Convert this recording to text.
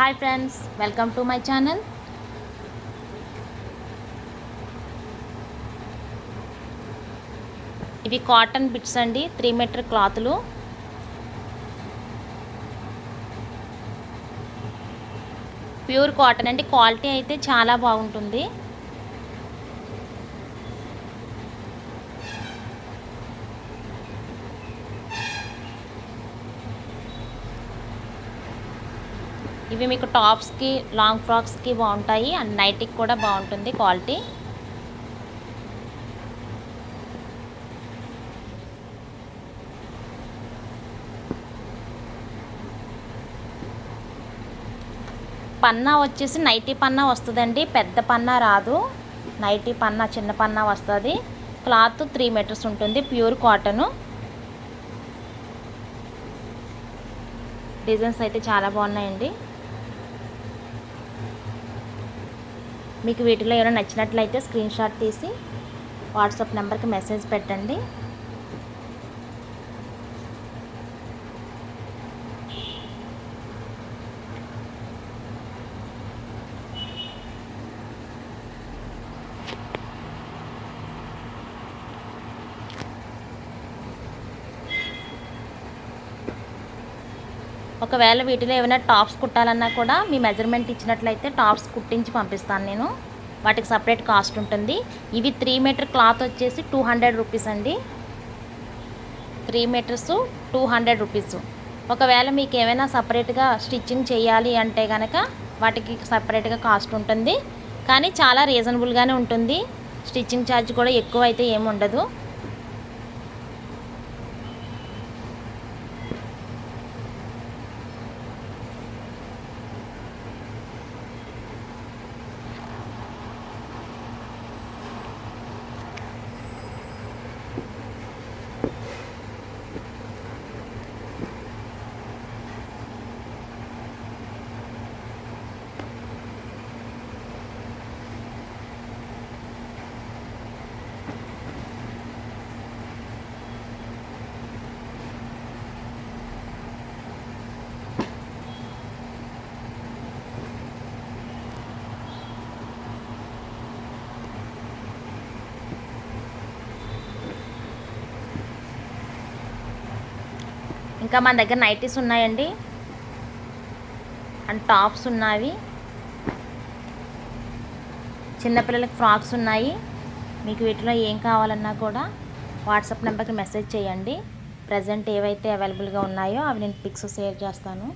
Hi friends welcome to my channel. ఇవి cotton bits అండి three meter క్లాత్లు. Pure cotton అండి క్వాలిటీ అయితే చాలా బాగుంటుంది. ఇవి మీకు టాప్స్కి లాంగ్ ఫ్రాక్స్కి బాగుంటాయి అండ్ నైట్కి కూడా బాగుంటుంది క్వాలిటీ. పన్నా వచ్చేసి నైటీ పన్నా వస్తుందండి. పెద్ద పన్నా రాదు. నైటీ పన్నా చిన్న పన్నా వస్తుంది. క్లాత్ త్రీ మీటర్స్ ఉంటుంది. Pure cotton. డిజైన్స్ అయితే చాలా బాగున్నాయండి. మీకు వీటిలో ఏమైనా నచ్చినట్లయితే స్క్రీన్ షాట్ తీసి వాట్సాప్ నెంబర్కి మెసేజ్ పెట్టండి ఒకవేళ వీటిలో ఏమైనా టాప్స్ కుట్టాలన్నా కూడా మీ మెజర్మెంట్ ఇచ్చినట్లయితే టాప్స్ కుట్టించి పంపిస్తాను నేను. వాటికి సపరేట్ కాస్ట్ ఉంటుంది. ఇవి త్రీ మీటర్ క్లాత్ వచ్చేసి టూ హండ్రెడ్ రూపీస్ అండి. Three meters two hundred rupees. ఒకవేళ మీకు ఏమైనా సపరేట్గా స్టిచ్చింగ్ చేయాలి అంటే కనుక వాటికి సపరేట్గా కాస్ట్ ఉంటుంది. కానీ చాలా రీజనబుల్గానే ఉంటుంది. స్టిచ్చింగ్ ఛార్జ్ కూడా ఎక్కువ అయితే ఏమి ఉండదు ఇంకా మన దగ్గర నైటీస్ ఉన్నాయండి. అండ్ టాప్స్ ఉన్నాయి చిన్నపిల్లలకి ఫ్రాక్స్ ఉన్నాయి. మీకు వీటిలో ఏం కావాలన్నా కూడా వాట్సాప్ నెంబర్కి మెసేజ్ చేయండి. ప్రజెంట్ ఏవైతే అవైలబుల్గా ఉన్నాయో అవి నేను పిక్స్ షేర్ చేస్తాను.